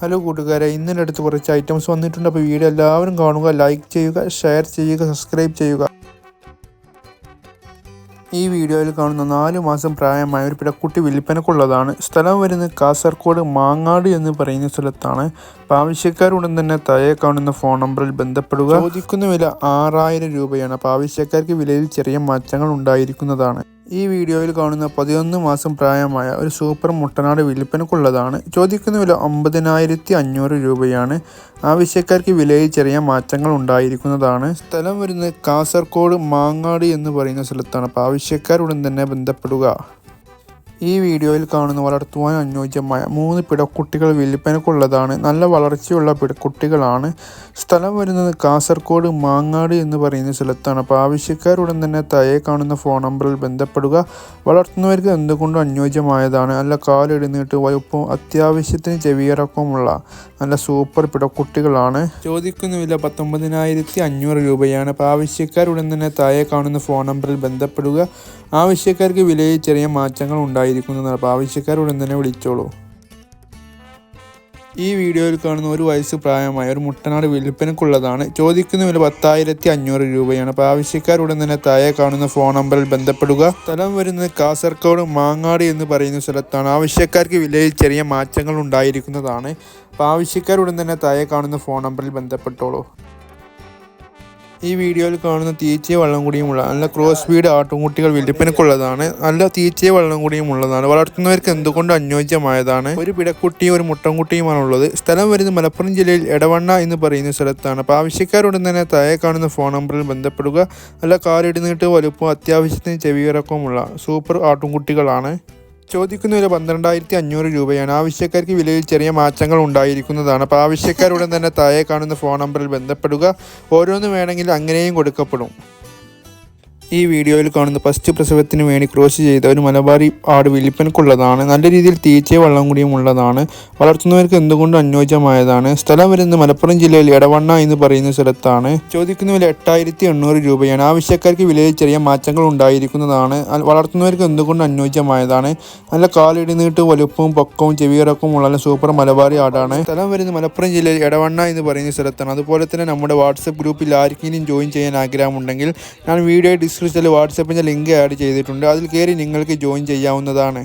Hello കൂട്ടുകാരെ ഇന്നലെ അടുത്ത് കുറച്ച് ഐറ്റംസ് വന്നിട്ടുണ്ട്. അപ്പോൾ വീഡിയോ എല്ലാവരും കാണുക ലൈക്ക് ചെയ്യുക ഷെയർ ചെയ്യുക സബ്സ്ക്രൈബ് ചെയ്യുക. ഈ വീഡിയോയിൽ കാണുന്ന നാല് മാസം പ്രായമായ ഒരു പിടക്കുട്ടി വിൽപ്പനക്കുള്ളതാണ് സ്ഥലം വരുന്നത് കാസർഗോഡ് മാങ്ങാട് എന്ന് പറയുന്ന സ്ഥലത്താണ്. അപ്പോൾ ആവശ്യക്കാരുടൻ തന്നെ തയ്യെ കാണുന്ന ഫോൺ നമ്പറിൽ ബന്ധപ്പെടുക. ചോദിക്കുന്ന വില ആറായിരം രൂപയാണ്. അപ്പോൾ ആവശ്യക്കാർക്ക് വിലയിൽ ചെറിയ മാറ്റങ്ങൾ ഉണ്ടായിരിക്കുന്നതാണ്. ഈ വീഡിയോയിൽ കാണുന്ന പതിനൊന്ന് മാസം പ്രായമായ ഒരു സൂപ്പർ മുട്ടനാട് വിൽപ്പനക്കുള്ളതാണ് ചോദിക്കുന്ന വില ഒമ്പതിനായിരത്തി അഞ്ഞൂറ് രൂപയാണ്. ആവശ്യക്കാർക്ക് വിലയിൽ ചെറിയ മാറ്റങ്ങൾ ഉണ്ടായിരിക്കുന്നതാണ്. സ്ഥലം വരുന്നത് കാസർഗോഡ് മാങ്ങാടി എന്ന് പറയുന്ന സ്ഥലത്താണ്. അപ്പോൾ ആവശ്യക്കാരുടൻ തന്നെ ബന്ധപ്പെടുക. ഈ വീഡിയോയിൽ കാണുന്ന വളർത്തുവാൻ അനുയോജ്യമായ മൂന്ന് പിടക്കുട്ടികൾ വിൽപ്പനക്കുള്ളതാണ് നല്ല വളർച്ചയുള്ള പിടക്കുട്ടികളാണ്. സ്ഥലം വരുന്നത് കാസർഗോഡ് മാങ്ങാട് എന്ന് പറയുന്ന സ്ഥലത്താണ്. അപ്പോൾ ആവശ്യക്കാരുടൻ തന്നെ താഴെ കാണുന്ന ഫോൺ നമ്പറിൽ ബന്ധപ്പെടുക. വളർത്തുന്നവർക്ക് എന്തുകൊണ്ടും അനുയോജ്യമായതാണ്. നല്ല കാലിടുന്നിട്ട് വലുപ്പവും അത്യാവശ്യത്തിന് ചെവിയിറക്കവുമുള്ള നല്ല സൂപ്പർ പിടക്കുട്ടികളാണ്. ചോദിക്കുന്ന വില പത്തൊമ്പതിനായിരത്തി അഞ്ഞൂറ് രൂപയാണ്. അപ്പോൾ ആവശ്യക്കാരുടൻ തന്നെ താഴെ കാണുന്ന ഫോൺ നമ്പറിൽ ബന്ധപ്പെടുക. ആവശ്യക്കാർക്ക് വിലയിൽ ചെറിയ മാറ്റങ്ങൾ ഉണ്ടായിരിക്കുന്നതാണ് അപ്പോൾ തന്നെ വിളിച്ചോളൂ. ഈ വീഡിയോയിൽ കാണുന്ന ഒരു വയസ്സ് പ്രായമായ ഒരു മുട്ടനാട് വിൽപ്പനക്കുള്ളതാണ് ചോദിക്കുന്ന വില പത്തായിരത്തി അഞ്ഞൂറ് രൂപയാണ്. അപ്പോൾ ആവശ്യക്കാരുടൻ തന്നെ താഴെ കാണുന്ന ഫോൺ നമ്പറിൽ ബന്ധപ്പെടുക. സ്ഥലം വരുന്നത് കാസർഗോഡ് മാങ്ങാട് എന്ന് പറയുന്ന സ്ഥലത്താണ്. ആവശ്യക്കാർക്ക് വിലയിൽ ചെറിയ മാറ്റങ്ങൾ ഉണ്ടായിരിക്കുന്നതാണ്. അപ്പോൾ ആവശ്യക്കാരുടൻ തന്നെ താഴെ കാണുന്ന ഫോൺ നമ്പറിൽ ബന്ധപ്പെട്ടോളൂ. ഈ വീഡിയോയിൽ കാണുന്ന തീച്ചയെ വള്ളം കൂടിയുമുള്ള നല്ല ക്രോസ് വീട് ആട്ടുംകുട്ടികൾ വിൽപ്പനക്കുള്ളതാണ് നല്ല തീച്ചയെ വള്ളം കൂടിയും ഉള്ളതാണ് വളർത്തുന്നവർക്ക് എന്തുകൊണ്ട് അനുയോജ്യമായതാണ്? ഒരു പിടക്കുട്ടിയും ഒരു മുട്ടൻകുട്ടിയുമാണ് ഉള്ളത് സ്ഥലം വരുന്നത് മലപ്പുറം ജില്ലയിൽ എടവണ്ണ എന്ന് പറയുന്ന സ്ഥലത്താണ്. അപ്പോൾ ആവശ്യക്കാരുടൻ തന്നെ താഴെ കാണുന്ന ഫോൺ നമ്പറിൽ ബന്ധപ്പെടുക. നല്ല കാലിടുന്നിട്ട് വലുപ്പം അത്യാവശ്യത്തിന് ചെവിയിറക്കവുമുള്ള സൂപ്പർ ആട്ടുംകുട്ടികളാണ് ചോദിക്കുന്ന വില പന്ത്രണ്ടായിരത്തി അഞ്ഞൂറ് രൂപയാണ്. ആവശ്യക്കാർക്ക് വിലയിൽ ചെറിയ മാറ്റങ്ങൾ ഉണ്ടായിരിക്കുന്നതാണ്. അപ്പോൾ ആവശ്യക്കാരുടൻ തന്നെ താഴെ കാണുന്ന ഫോൺ നമ്പറിൽ ബന്ധപ്പെടുക. ഓരോന്ന് വേണമെങ്കിൽ അങ്ങനെയും കൊടുക്കപ്പെടും. ഈ വീഡിയോയിൽ കാണുന്ന ഫസ്റ്റ് പ്രസവത്തിന് വേണ്ടി ക്രോസ് ചെയ്ത ഒരു മലബാരി ആട് വിൽപ്പനക്കുള്ളതാണ് നല്ല രീതിയിൽ തീറ്റയും വള്ളം കൂടിയും ഉള്ളതാണ്. വളർത്തുന്നവർക്ക് എന്തുകൊണ്ടും അനുയോജ്യമായതാണ്. സ്ഥലം വരുന്നത് മലപ്പുറം ജില്ലയിൽ എടവണ്ണ എന്ന് പറയുന്ന സ്ഥലത്താണ്. ചോദിക്കുന്ന വില എട്ടായിരത്തി എണ്ണൂറ് രൂപയാണ്. ആവശ്യക്കാർക്ക് വിലയിൽ ചെറിയ മാറ്റങ്ങൾ ഉണ്ടായിരിക്കുന്നതാണ്. വളർത്തുന്നവർക്ക് എന്തുകൊണ്ടും അനുയോജ്യമായതാണ്. നല്ല കാലിടുന്നിട്ട് വലുപ്പവും പൊക്കവും ചെവിയിറക്കവും ഉള്ള സൂപ്പർ മലബാരി ആടാണ്. സ്ഥലം വരുന്നത് മലപ്പുറം ജില്ലയിൽ എടവണ്ണ എന്ന് പറയുന്ന സ്ഥലത്താണ്. അതുപോലെ തന്നെ നമ്മുടെ വാട്സപ്പ് ഗ്രൂപ്പിൽ ആർക്കെങ്കിലും ജോയിൻ ചെയ്യാൻ ആഗ്രഹമുണ്ടെങ്കിൽ ഞാൻ വീഡിയോ ഡിസ്ക്രിപ്ഷനിൽ വാട്സപ്പിന്റെ ലിങ്ക് ആഡ് ചെയ്തിട്ടുണ്ട്. അതിൽ കയറി നിങ്ങൾക്ക് ജോയിൻ ചെയ്യാവുന്നതാണ്.